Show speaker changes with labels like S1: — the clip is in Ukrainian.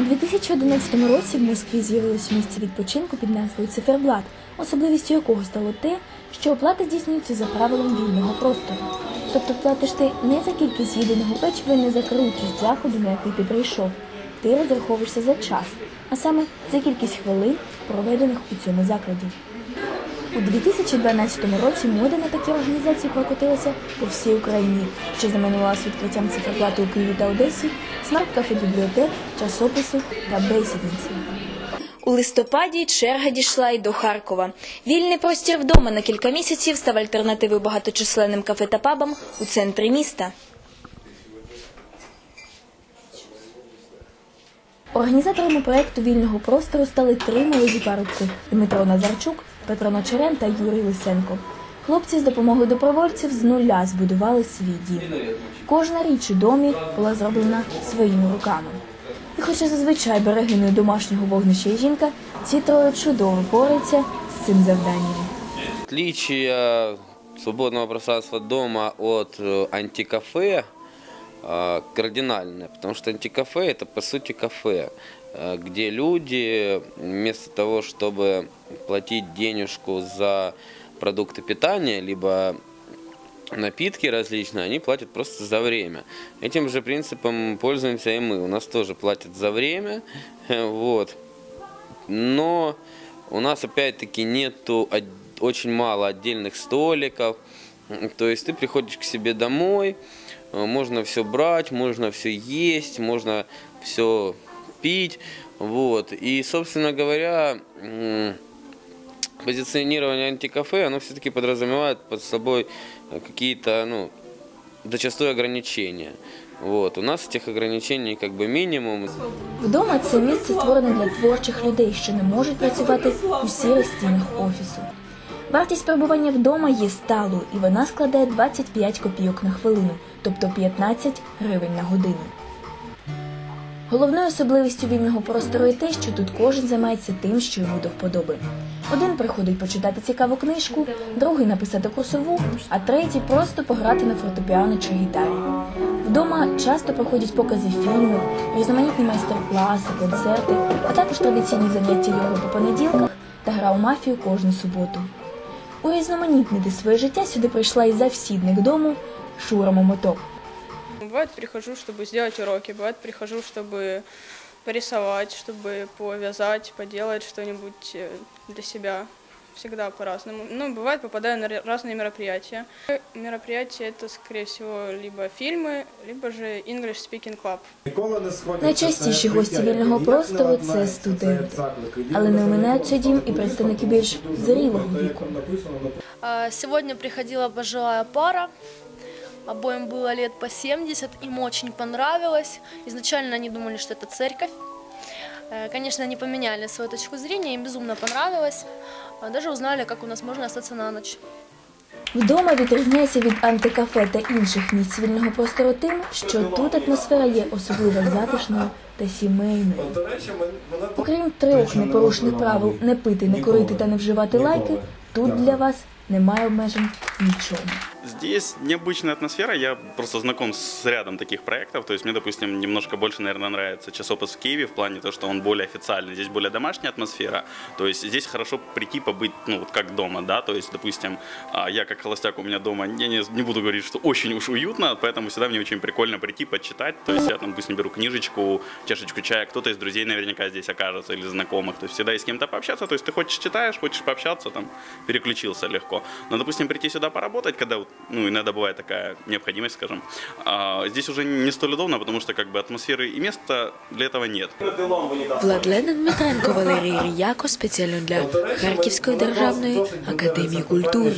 S1: У 2011 році в Москві з'явилось місце відпочинку під назвою Циферблат, особливістю якого стало те, що оплата здійснюється за правилом вільного простору. Тобто платиш ти не за кількість їденого печива не за крутість заходу, на який ти прийшов. Ти розраховуєшся за час, а саме за кількість хвилин, проведених у цьому закладі. У 2012 році мода на такі організації прокотилася по всій Україні, що знаменувалася відкриттям циферблату у Києві та Одесі, смарт-кафе бібліотек, часопису та бесідниці. У листопаді черга дійшла й до Харкова. Вільний простір вдома на кілька місяців став альтернативою багаточисленним кафе та пабам у центрі міста. Організаторами проекту вільного простору стали три молоді парубки Дмитро Назарчук, Петро Ночерен та Юрій Лисенко. Хлопці з допомогою добровольців з нуля збудували свій дім. Кожна річ у домі була зроблена своїми руками. І хоча зазвичай берегиною домашнього вогнища є жінка, ці троє чудово борються з цим завданням.
S2: Отличие свободного пространства дома от э, антикафе кардинальное, потому что антикафе это по сути кафе, э, где люди вместо того, чтобы платить денежку за продукты питания, либо напитки различные, они платят просто за время. Этим же принципом пользуемся и мы. У нас тоже платят за время, вот. Но у нас опять-таки нету очень мало отдельных столиков. М, То есть ты приходишь к себе домой, э, можно все брать, можно все есть, можно все пить. Вот. И, собственно говоря, м, позиционирование антикафе, оно все-таки подразумевает под собой э, какие-то, ну, зачастую ограничения. Вот. У нас этих ограничений как бы минимум.
S1: Вдома це місце створене для творчих людей, що не можуть працювати у сірих стінах офісу. Вартість перебування вдома є сталою, і вона складає 25 копійок на хвилину, тобто 15 гривень на годину. Головною особливістю вільного простору є те, що тут кожен займається тим, що йому до вподоби. Один приходить почитати цікаву книжку, другий написати курсову, а третій просто пограти на фортепіано чи гітарі. Вдома часто проходять покази фільмів, різноманітні майстер-класи, концерти, а також традиційні заняття його по понеділках та гра у мафію кожну суботу. Урізноманітнити своє життя сюди прийшла і завсідник дому Шура Момоток.
S3: Бывает, прихожу, чтобы сделать уроки, бывает, прихожу, чтобы порисовать, чтобы повязать, поделать что-нибудь э, для себя. Всегда по-разному. Ну, бывает, попадаю на ре- разные мероприятия. Мероприятия это, скорее всего, либо фильмы, либо же English Speaking Club.
S1: Найчастіші гості вільного простору це студенти, але не оминають цей дім і представники більш зрілого віку.
S4: А, Сегодня приходила пожилая пара. Обоим было лет по 70, им очень понравилось. Изначально они думали, что это церковь. Э, Конечно, они поменяли свою точку зрения, им безумно понравилось. Даже узнали, как у нас можно остаться на ночь.
S1: Вдома відрізняється від антикафе та інших місць вільного простору тим, що тут атмосфера є особливо затишною та сімейною. Окрім трьох непорушних правил не пити, не курити та не вживати лайки, тут для вас немає обмежень нічого.
S5: Здесь необычная атмосфера, я просто знаком с рядом таких проектов, то есть мне, допустим, немножко больше, наверное, нравится часопис в Киеве в плане того, что он более официальный, здесь более домашняя атмосфера, то есть здесь хорошо прийти побыть, ну, вот как дома, да, то есть, допустим, а, я как холостяк у меня дома, я не, не буду говорить, что очень уж уютно, поэтому всегда мне очень прикольно прийти, почитать, то есть я там, допустим, беру книжечку, чашечку чая, кто-то из друзей наверняка здесь окажется или знакомых, то есть всегда есть с кем-то пообщаться, то есть ты хочешь читаешь, хочешь пообщаться, там, переключился легко. Но, допустим, прийти сюда поработать, когда, вот, ну, иногда бывает такая необходимость, скажем, а, здесь уже не столь удобно, потому что, как бы, атмосферы и места для этого нет.
S6: Владлена Дмитренко, Валерій Ріяко спеціально для Харківської державної академії культури.